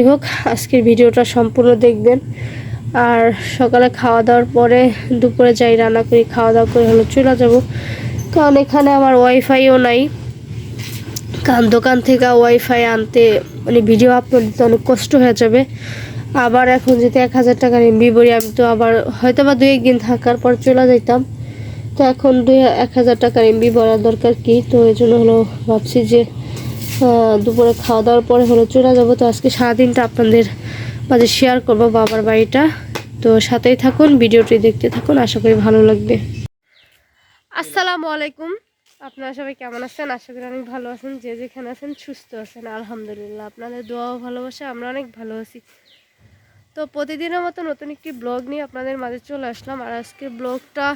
যাই হোক, আজকের ভিডিওটা সম্পূর্ণ দেখবেন। আর সকালে খাওয়া দাওয়ার পরে দুপুরে যাই রান্না করি, খাওয়া দাওয়া করে হলো চলে যাব। কারণ এখানে আমার ওয়াইফাইও নাই। কারণ দোকান থেকে ওয়াইফাই আনতে মানে ভিডিও আপলোড দিতে অনেক কষ্ট হয়ে যাবে। আবার এখন যদি এক হাজার টাকার এমবি বলি আমি তো আবার হয়তো বা দু একদিন থাকার পর চলে যাইতাম। তো এখন দুই এক হাজার টাকার এমবি ভরার দরকার কি? তো এই জন্য হলো ভাবছি যে দুপুরে খাওয়া দাওয়ার পরে হলো চলে যাব। তো আজকে সারাদিনটা আপনাদের মাঝে শেয়ার করব বাবার বাড়িটা। তো সাথেই থাকুন, ভিডিওটি দেখতে থাকুন, আশা করি ভালো লাগবে। আসসালামু আলাইকুম। আপনারা সবাই কেমন আছেন? আশা করি অনেক ভালো আছেন। যে যেখানে আছেন সুস্থ আছেন, আলহামদুলিল্লাহ। আপনাদের দোয়াও ভালোবাসে, আমরা অনেক ভালো আছি। তো প্রতিদিনের মতো নতুন একটি ব্লগ নিয়ে আপনাদের মাঝে চলে আসলাম। আর আজকে ব্লগটা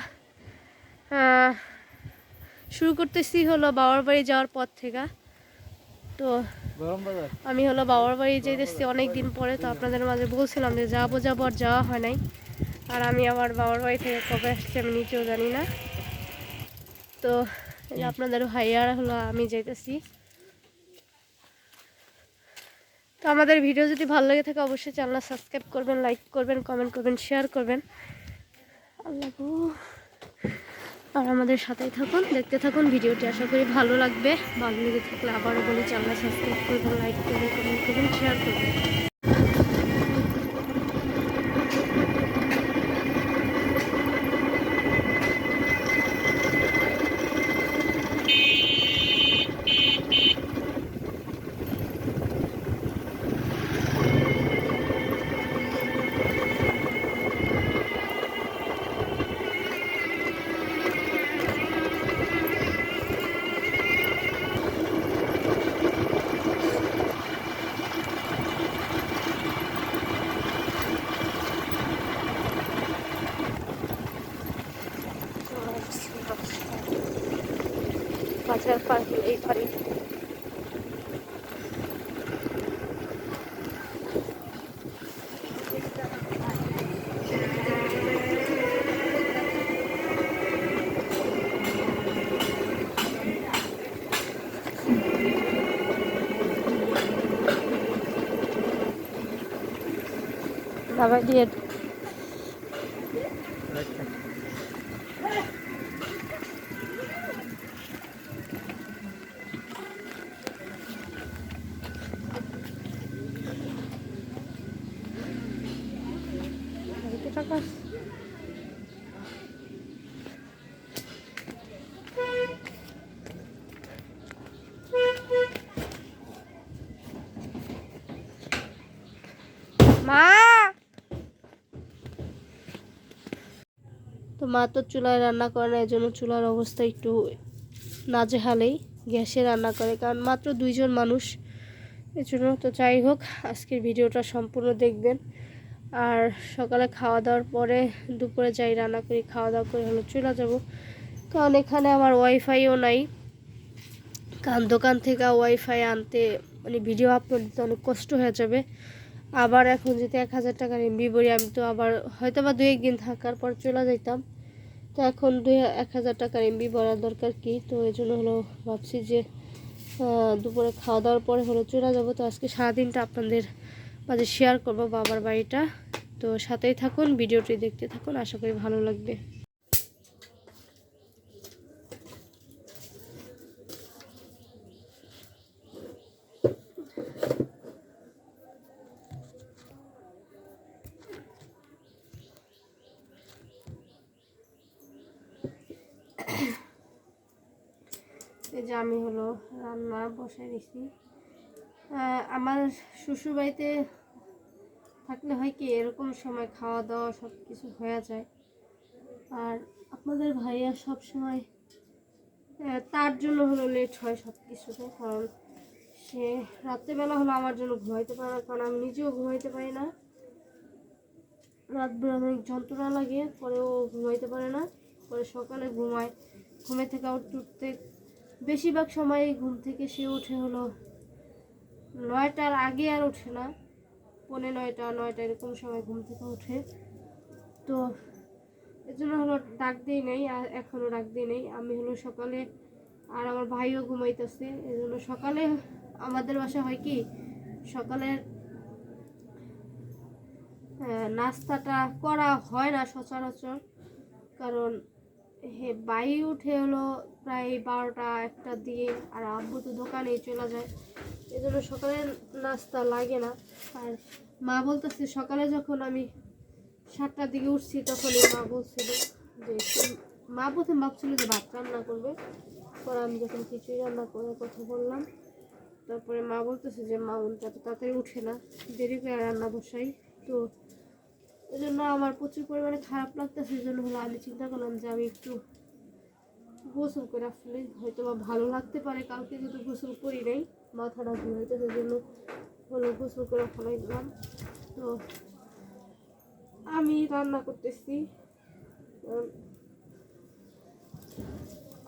শুরু করতেছি হলো বাবার বাড়ি যাওয়ার পর থেকে। তো আমি হলো বাবার বাড়ি যেতেছি অনেক দিন পরে তো আপনাদের মাঝে বলছিলাম যে যাব যাব আর যাওয়া হয় নাই। আর আমি আবার বাবার বাড়ি থেকে কবে আসছি আমি নিজেও জানি না। তো আপনাদের ভাইয়ার হলো আমি যাইতেছি। তো আমাদের ভিডিও যদি ভালো লেগে থাকে অবশ্যই চ্যানেল সাবস্ক্রাইব করবেন লাইক করবেন কমেন্ট করবেন শেয়ার করবেন। আল্লাহ। আর আমাদের সাথেই থাকুন, দেখতে থাকুন ভিডিওটি। আশা করি ভালো লাগবে। ভালো লেগে থাকলে আবারও বলি চ্যানেল সাবস্ক্রাইব করবেন লাইক করবেন কমেন্ট করবেন শেয়ার করবেন। দাবাই দিয়ে কত তো মা তো চুলায় রান্না করে না এই জন্য চুলার অবস্থা একটু নাজেহালেই গ্যাসে রান্না করে, কারণ মাত্র দুইজন মানুষ। এই জন্য তো যাই হোক, আজকের ভিডিওটা সম্পূর্ণ দেখবেন। আর সকালে খাওয়া দাওয়ার পরে দুপুরে যাই রান্না করি, খাওয়া দাওয়া করে হলো চলে যাব। কারণ এখানে আমার ওয়াইফাইও নাই। কারণ দোকান থেকে ওয়াইফাই আনতে মানে ভিডিও আপলোড দিতে অনেক কষ্ট হয়ে যাবে। আবার এখন যদি এক হাজার টাকার এমবি বলি আমি তো আবার হয়তো বা দু একদিন থাকার পর চলে যাইতাম। তো এখন দুই এক হাজার টাকার এমবি বলার দরকার কি? তো এই জন্য হলো ভাবছি যে দুপুরে খাওয়া দাওয়ার পরে হলো চলে যাব। তো আজকে সারাদিনটা আপনাদের মাঝে শেয়ার করব বাবার বাড়িটা। তো সাথেই থাকুন, ভিডিওটি দেখতে থাকুন। আশা করি ভালো লাগবে। যে আমি হলো রান্না বসাই দিছি। আমার শ্বশুর বাড়িতে থাকলে হয় কি, এরকম সময় খাওয়া দাওয়া সব কিছু হয়ে যায়। আর আপনাদের ভাইয়া সব সময় তার জন্য হলো লেট হয় সব কিছুতে কারণ সে রাত্রেবেলা হলো আমার জন্য ঘুমাইতে পারে না, কারণ আমি নিজেও ঘুমাইতে পারি না। রাত বেলা অনেক যন্ত্রণা লাগে, পরেও ঘুমাইতে পারে না, পরে সকালে ঘুমায়। ঘুমে থেকে উঠতে উঠতে বেশিরভাগ সময় ঘুম থেকে সে উঠে হলো নয়টার আগে আর ওঠে না। পৌনে নয়টা নয়টা এরকম সময় ঘুম থেকে উঠে। তো এর জন্য হলো ডাক দিই নেই, আর এখনও ডাক দিই নেই। আমি হলো সকালে আর আমার ভাইও ঘুমাইতেছে। এই জন্য সকালে আমাদের বাসা হয় কি, সকালে নাস্তাটা করা হয় না সচরাচর। কারণ বাই উঠে হলো প্রায় বারোটা, একটা দিয়ে আর আব্বু তো দোকানে চলে যায়। এই জন্য সকালে নাস্তা লাগে না। আর মা বলতেছে, সকালে যখন আমি সাতটার দিকে উঠছি, তখনই মা বলছিল যে, মা প্রথম ভাবছিল যে ভাত রান্না করবে। পরে আমি যখন খিচুড়ি রান্না করার কথা বললাম, তারপরে মা বলতেছে যে, মা উনটা তো তাড়াতাড়ি উঠে না, দেরি করে রান্না বসাই। তো এই জন্য আমার প্রচুর পরিমাণে খারাপ লাগতেছে জন্য হলো আমি চিন্তা করলাম যে আমি একটু গোসল করে আসলে হয়তো বা ভালো লাগতে পারে, কালকে যেহেতু গোসল করি নাই, মাথাটা সেই জন্য হলো গোসল করে ফেলাই দিলাম। তো আমি রান্না করতেছি।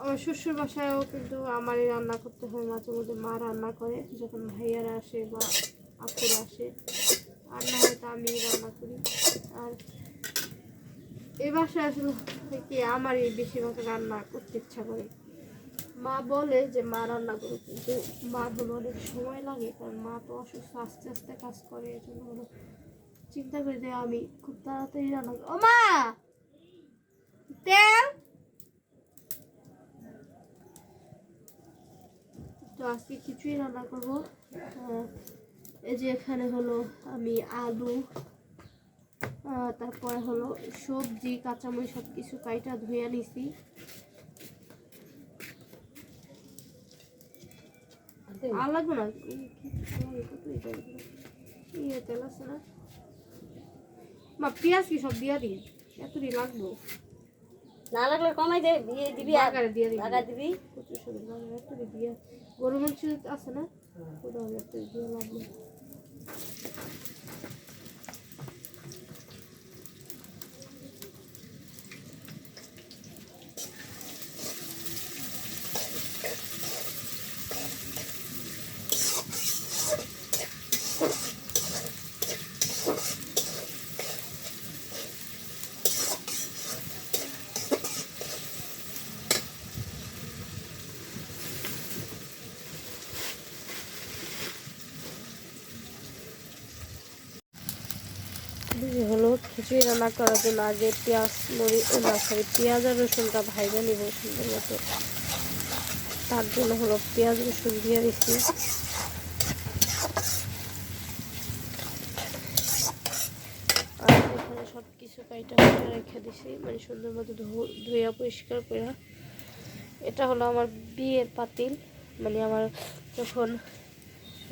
আমার শ্বশুর বাসায়ও কিন্তু আমারই রান্না করতে হয়, মাঝে মধ্যে মা রান্না করে, যখন ভাইয়ারা আসে বা আপুরা আসে। আর না হয়তো আমি রান্না করি। আর এ বাসায় আসলে হয় কি আমারই বেশিরভাগ রান্না করতে ইচ্ছা করে। মা বলে যে মা রান্না করে কিন্তু মার হলো অনেক সময় লাগে কারণ মা তো অসুস্থ আস্তে আস্তে কাজ করে এই জন্য হলো চিন্তা করি যে আমি খুব তাড়াতাড়ি রান্না করি- ও মা! তেল! তো আজকে কিছুই রান্না করব। আহ, এই যে এখানে হলো আমি আলু তারপরে হলো সবজি, কাঁচামরিচ সব কিছু কাইটা ধুয়ে নিছি। আর লাগবে না? তেল আছে না? পেঁয়াজ কি সব দিয়া দিই? এতটি লাগবো। না লাগলে কমাই দে দিয়ে দিবি আর দিয়ে দিবি। লাগা দিবি। প্রচুর সুন্দর এতটি দিয়া। গরু মাংস আছে না? ওটা একটু দিয়ে লাগবে এই খিচুড়ি রান্না করার জন্য আগে পেঁয়াজ মরি সরি পেঁয়াজ আর রসুনটা ভাইজা নিব সুন্দর মতো। তার জন্য হলো পেঁয়াজ, রসুন দিয়ে দিচ্ছি। আর এখানে সব কিছু কাইটা কাইটা রেখে দিছি মানে সুন্দর মতো ধুইয়া পরিষ্কার করে এটা হলো আমার বিয়ের পাতিল মানে আমার যখন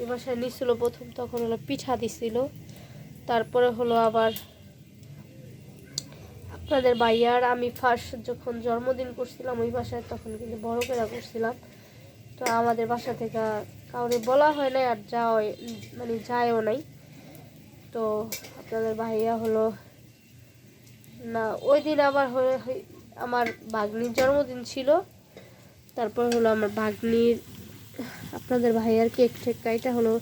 এ বাসায় নিছিল প্রথম, তখন হলো পিঠা দিছিল। তারপরে হলো আবার আপনাদের ভাইয়ার আমি ফার্স্ট যখন জন্মদিন করছিলাম, ওই বাসায় তখন কিন্তু বড় করে করছিলাম। তো আমাদের বাসা থেকে কাউরে বলা হয় নাই আর যাও মানে যায়ও নাই। তো আপনাদের ভাইয়া হলো, না, ওই দিন আবার আমার ভাগ্নির জন্মদিন ছিল। তারপর হলো আমার ভাগ্নির, আপনাদের ভাইয়ার কেক ঠেক কাইটা হলো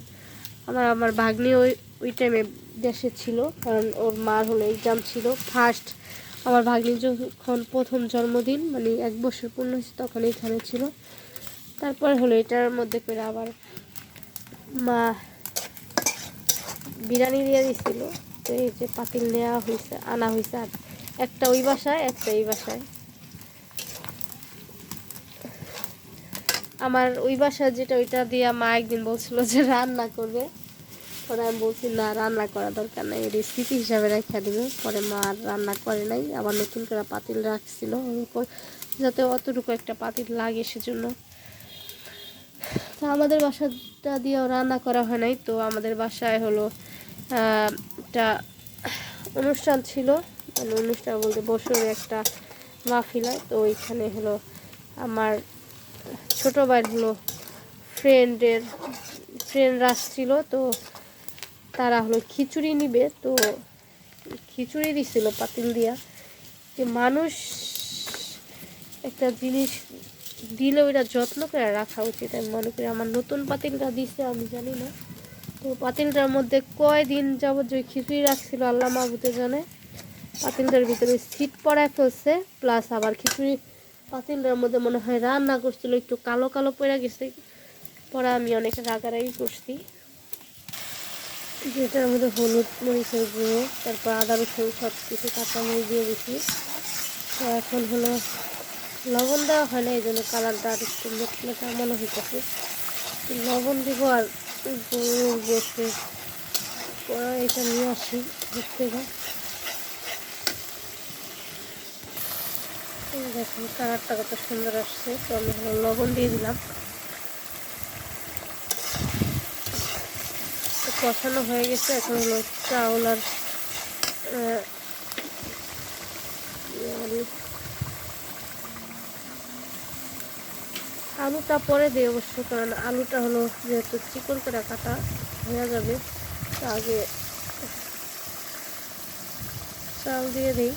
আমার আমার ভাগ্নি ওই ওই টাইমে দেশে ছিল। কারণ ওর মার হলো এক্সাম ছিল। ফার্স্ট আমার ভাগ্নি যখন প্রথম জন্মদিন মানে এক বছর পূর্ণ হয়েছে তখন এখানে ছিল। তারপর হলো এটার মধ্যে করে আবার মা বিরিয়ানি দিয়ে দিছিল। তো এই যে পাতিল নেওয়া হয়েছে, আনা হয়েছে আর একটা ওই বাসায়, একটা এই বাসায়। আমার ওই বাসায় যেটা, ওইটা দিয়া মা একদিন বলছিল যে রান্না করবে। পরে আমি বলছি, না, রান্না করা দরকার নাই রেসিপি হিসাবে রেখে দেবে। পরে মা আর রান্না করে নাই, আবার নতুন করে পাতিল রাখছিল। যাতে অতটুকু একটা পাতিল লাগে সেজন্য। তো আমাদের বাসাটা দিয়েও রান্না করা হয় নাই, তো আমাদের বাসায় হলো একটা অনুষ্ঠান ছিল। মানে অনুষ্ঠান বলতে বছরে একটা মাহফিলা তো ওইখানে হলো আমার ছোট ভাইয়ের হলো ফ্রেন্ডের ফ্রেন্ডরা আসছিল, তো তারা হলো খিচুড়ি নিবে, তো খিচুড়ি দিছিল পাতিল দিয়া। যে মানুষ একটা জিনিস দিলে ওইটা যত্ন করে রাখা উচিত। আমি মনে করি আমার নতুন পাতিলটা দিছে, আমি জানি না। তো পাতিলটার মধ্যে কয়দিন যাবৎ যে খিচুড়ি রাখছিল আল্লাহ মাহবুতে জানে। পাতিলটার ভিতরে সিট পড়ায় ফেলছে, প্লাস আবার খিচুড়ি পাতিলটার মধ্যে মনে হয় রান্না করছিল, একটু কালো কালো পড়ে গেছে। পরে আমি অনেক রাগারাগি করছি। যেটার মধ্যে হলুদ মরিচের গুঁড়ো, তারপর আদা রসুন সব কিছু কাঁচামরিচ দিয়ে দিচ্ছি তো এখন হলো লবণ দেওয়া হয় না, এই জন্য কালারটা আর একটু মেটমেটা মনে হইতেছে। লবণ দিব আর গরুর বসে এটা নিয়ে আসি গা এই দেখুন, কালারটা কত সুন্দর আসছে। তো আমি হলো লবণ দিয়ে দিলাম। কষানো হয়ে গেছে, এখন হলো চাউল আর আলুটা পরে দিই অবশ্য, কারণ আলুটা হলো যেহেতু চিকন করে কাটা হয়ে যাবে, তো আগে চাল দিয়ে দিই।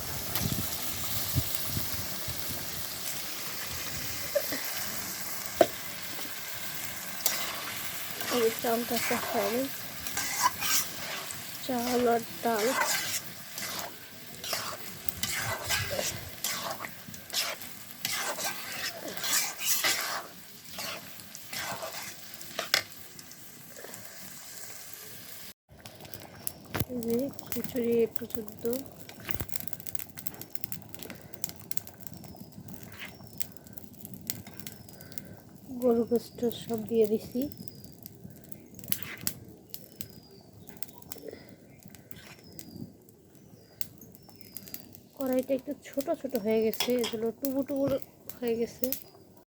এই চালটা কষাবো চাল আর ডাল। খিচুড়ি পর্যন্ত গরু গোস্ত সব দিয়ে দিছি। কড়াইটা একটু ছোট ছোট হয়ে গেছে। এগুলো টুবু টুবু হয়ে গেছে।